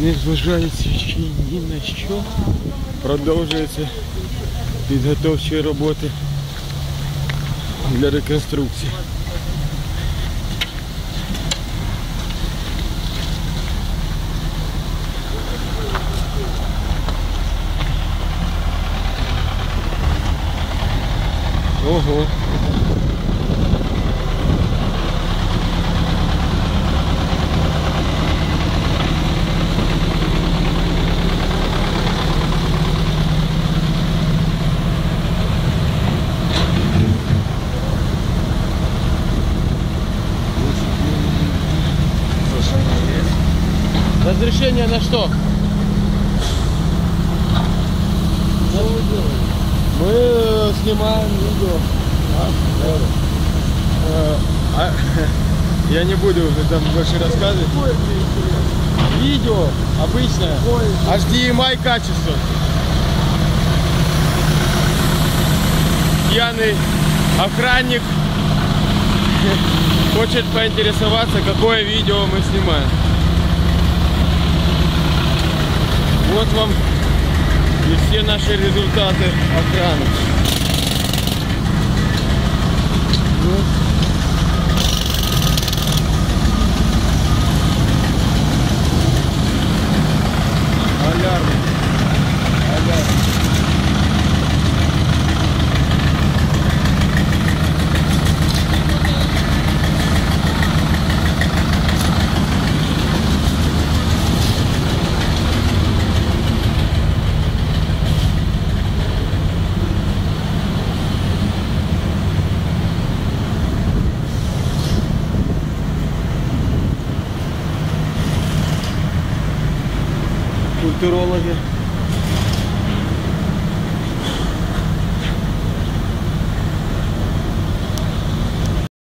незважаючи ні на що, продовжуються підготовчі роботи для реконструкції. Ого. Разрешение на что? Мы э, снимаем видео. Э, а, Я не буду там больше рассказывать. Видео обычное. HDMI качество. Пьяный охранник хочет поинтересоваться, какое видео мы снимаем. Вот вам и все наши результаты охраны. Культурологи.